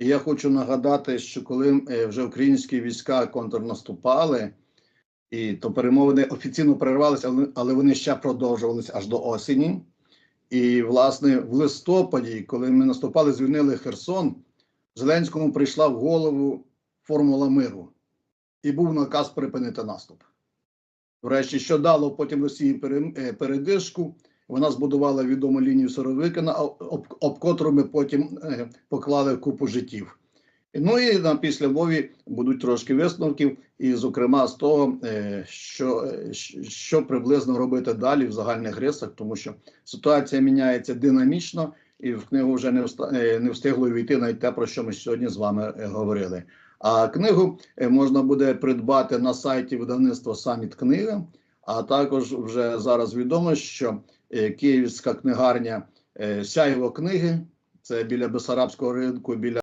І я хочу нагадати, що коли е, вже українські війська контрнаступали, і то перемовини офіційно перервалися, але, вони ще продовжувалися аж до осені. І, власне, в листопаді, коли ми наступали, звільнили Херсон, Зеленському прийшла в голову формула миру, і був наказ припинити наступ. Врешті, що дало потім Росії е, передишку, вона збудувала відому лінію Соровикина, об, об, котру ми потім е, поклали купу життів. Ну і на після Львові будуть трошки висновків, і, зокрема, з того, е, що, е, що приблизно робити далі в загальних рисах, тому що ситуація міняється динамічно, і в книгу вже не, не встигло війти навіть те, про що ми сьогодні з вами говорили. А книгу можна буде придбати на сайті видавництва Саміт Книга. А також вже зараз відомо, що е, київська книгарня е, Сяйво книги, це біля Бесарабського ринку, біля